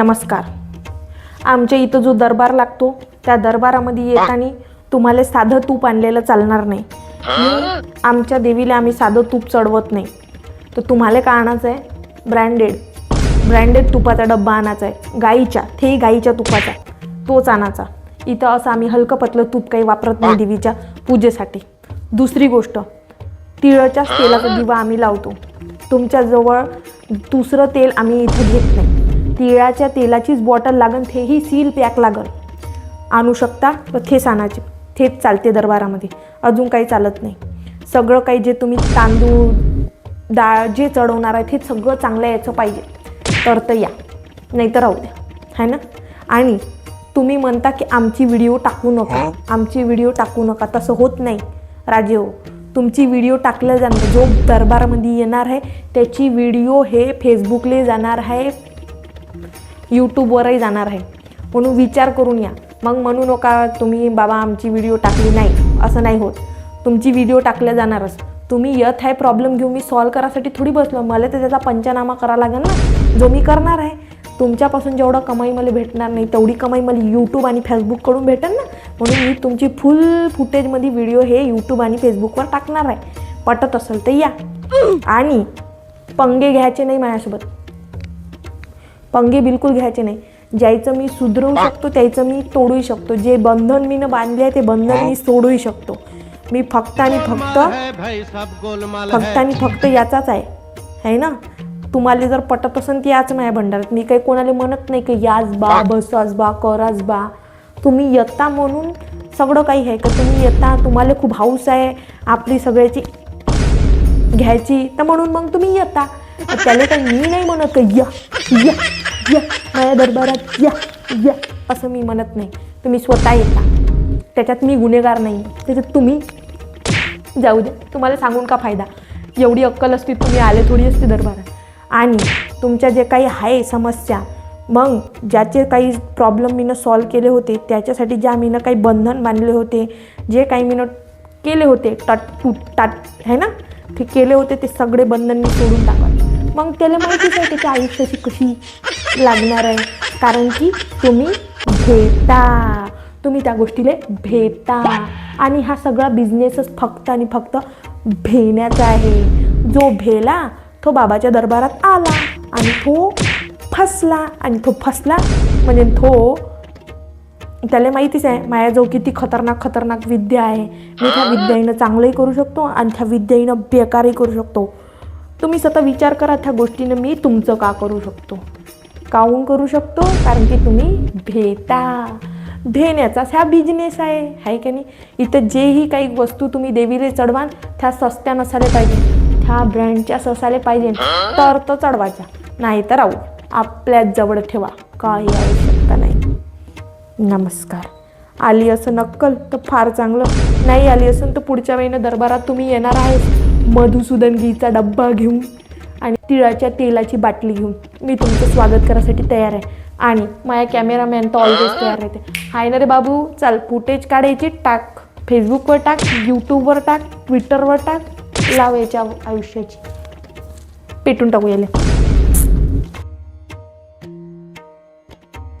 नमस्कार. आमच्या इथं जो दरबार लागतो त्या दरबारामध्ये येताना तुम्हाला साधं तूप आणलेलं चालणार नाही. मी आमच्या देवीला आम्ही साधं तूप चढवत नाही. तर तुम्हाला काय आणायचं आहे? ब्रँडेड. ब्रँडेड तुपाचा डब्बा आणायचा आहे. गाईच्या तेही गाईच्या तुपाचा. तोच आणायचा. इथं असं आम्ही हलकं पतलं तूप काही वापरत नाही देवीच्या पूजेसाठी. दुसरी गोष्ट तिळाच्याच तेलाचा दिवा आम्ही लावतो. तुमच्याजवळ दुसरं तेल आम्ही इथं घेत नाही. तिळाच्या तेलाचीच बॉटल लागन तेही सील पॅक लागन. आणू शकता तर थेच आणायचे. थेच चालते दरबारामध्ये. अजून काही चालत नाही. सगळं काही जे तुम्ही तांदूळ डाळ जे चढवणार आहे ते सगळं चांगलं याचं पाहिजे. तर तर या. नाही तर राहू द्या. है ना? आणि तुम्ही म्हणता की आमची व्हिडिओ टाकू नका. आमची व्हिडिओ टाकू नका. तसं होत नाही. राजे हो तुमची व्हिडिओ टाकलं जाणार जो दरबारामध्ये येणार आहे त्याची व्हिडिओ हे फेसबुकला जाणार आहे. यूट्यूबवरही जाणार आहे. म्हणून विचार करून या. मग म्हणू नका तुम्ही बाबा आमची व्हिडिओ टाकली नाही. असं नाही होत. तुमची व्हिडिओ टाकल्या जाणारच. तुम्ही यथ आहे प्रॉब्लेम घेऊन मी सॉल्व करायसाठी थोडी बसलो. मला तर त्याचा पंचनामा करा लागेल ना. जो मी करणार आहे. तुमच्यापासून जेवढं कमाई मला भेटणार नाही तेवढी कमाई मला यूट्यूब आणि फेसबुककडून भेटेल ना. म्हणून मी तुमची फुल फुटेजमध्ये व्हिडिओ हे यूट्यूब आणि फेसबुकवर टाकणार आहे. पटत असेल तर या. आणि पंगे घ्यायचे नाही माझ्यासोबत. पंगे बिलकुल घ्यायचे नाही. ज्याचं मी सुधरवू शकतो त्याचं मी तोडूही शकतो. जे बंधन मी न बांधले आहे ते बंधन मी सोडूही शकतो. मी फक्त आणि फक्त फक्त है। आणि फक्त याचाच आहे. है ना? तुम्हाला जर पटत असेल की याच माझ्या भंडारात. मी काही कोणाला म्हणत नाही की याच बा बसाच बा कराच बा. तुम्ही येता म्हणून सगळं काही आहे का? तुम्ही येता तुम्हाला खूप हाऊस आहे. आपली सगळ्याची घ्यायची. तर म्हणून मग तुम्ही येता. तर त्याला काही मी नाही म्हणत का या या. या माझ्या दरबारात या या असं मी म्हणत नाही. तुम्ही स्वतः येता. त्याच्यात मी गुन्हेगार नाही. त्याच्यात तुम्ही जाऊ द्या. तुम्हाला सांगून का फायदा? एवढी अक्कल असती तुम्ही आले थोडी असते दरबारात. आणि तुमच्या जे काही आहे समस्या मग ज्याचे काही प्रॉब्लेम मीनं सॉल्व केले होते त्याच्यासाठी ज्या मीनं काही बंधन बांधले होते जे काही मीनं केले होते टट टूट टाट है ना? ते केले होते ते सगळे बंधन मी सोडून टाकत मग त्याला माहितीच आहे त्याच्या आयुष्याची कशी लागणार आहे. कारण की तुम्ही भेटा. तुम्ही त्या गोष्टीला भेटा. आणि हा सगळा बिझनेसच फक्त आणि फक्त भेण्याचा आहे. जो भेला तो बाबाच्या दरबारात आला आणि तो फसला आणि तो फसला म्हणजे तो त्याला माहितीच आहे माझ्याजवळ किती खतरनाक खतरनाक विद्या आहे. मी त्या विद्येनं चांगलंही करू शकतो आणि त्या विद्येनं बेकारही करू शकतो. तुम्ही स्वतः विचार करा त्या गोष्टीनं मी तुमचं का करू शकतो. काऊन करू शकतो? कारण की तुम्ही भेटा भेण्याचाच हा बिझनेस आहे. आहे का नाही? इथं जेही काही वस्तू तुम्ही देवीला चढवाल त्या सस्त्या नसाले पाहिजे. त्या ब्रँडच्या ससाले पाहिजे. तर तो चढवायचा. नाही तर राहू आपल्याच जवळ ठेवा. काही आवश्यकता नाही. नमस्कार. आली असं नक्कल तर फार चांगलं. नाही आली असून तर पुढच्या वेळेनं दरबारात तुम्ही येणार आहे मधुसूदन घीचा डब्बा घेऊन. आणि तिळाच्या तेलाची बाटली घेऊन मी तुमचं स्वागत करायसाठी तयार आहे. आणि माझ्या कॅमेरामॅन तर ऑलवेज तयार राहते. हाय ना रे बाबू? चाल फुटेज काढायची टाक. फेसबुकवर टाक यूट्यूबवर टाक ट्विटरवर टाक. लाव याच्या आयुष्याची. पेटून टाकू याला.